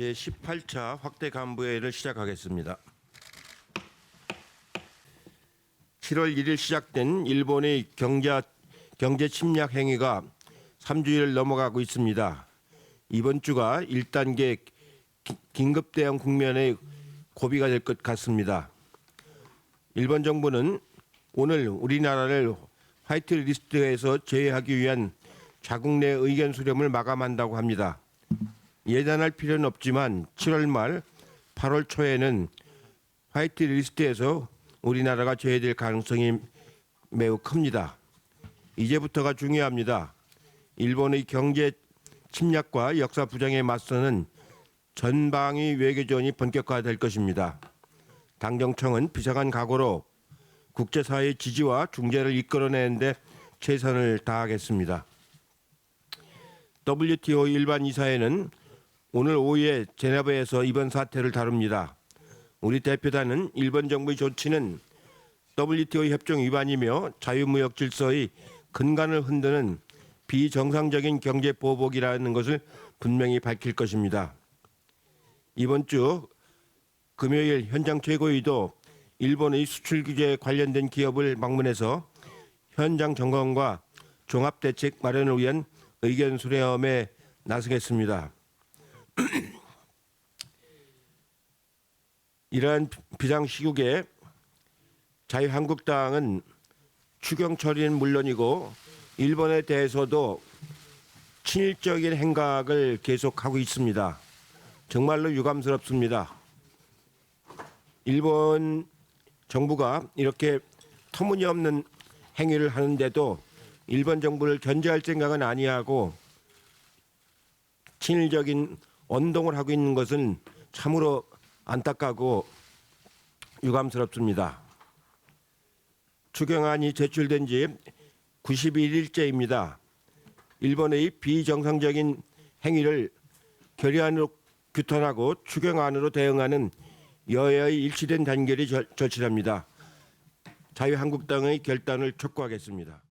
제18차 확대 간부회의를 시작하겠습니다. 7월 1일 시작된 일본의 경제, 경제 침략 행위가 3주일을 넘어가고 있습니다. 이번 주가 1단계 기- 긴급 대응 국면의 고비가 될 것 같습니다. 일본 정부는 오늘 우리나라를 화이트 리스트에서 제외하기 위한 자국 내 의견 수렴을 마감한다고 합니다. 예단할 필요는 없지만 7월 말 8월 초에는 화이트 리스트에서 우리나라가 제외될 가능성이 매우 큽니다. 이제부터가 중요합니다. 일본의 경제 침략과 역사 부정에 맞서는 전방위 외교전이 본격화될 것입니다. 당정청은 비상한 각오로 국제사회의 지지와 중재를 이끌어내는데 최선을 다하겠습니다. WTO 일반 이사회는 오늘 오후에 제네바에서 이번 사태를 다룹니다. 우리 대표단은 일본 정부의 조치는 WTO 협정 위반이며 자유무역 질서의 근간을 흔드는 비정상적인 경제 보복이라는 것을 분명히 밝힐 것입니다. 이번 주 금요일 현장 최고위도 일본의 수출 규제에 관련된 기업을 방문해서 현장 점검과 종합 대책 마련을 위한 의견 수렴에 나서겠습니다. 이러한 비상 시국에 자유한국당은 추경 처리는 물론이고 일본에 대해서도 친일적인 행각을 계속하고 있습니다. 정말로 유감스럽습니다. 일본 정부가 이렇게 터무니없는 행위를 하는데도 일본 정부를 견제할 생각은 아니하고 친일적인 언동을 하고 있는 것은 참으로 안타깝고 유감스럽습니다. 추경안이 제출된 지 91일째입니다. 일본의 비정상적인 행위를 결의안으로 규탄하고 추경안으로 대응하는 여야의 일치된 단결이 절- 절실합니다. 자유한국당의 결단을 촉구하겠습니다.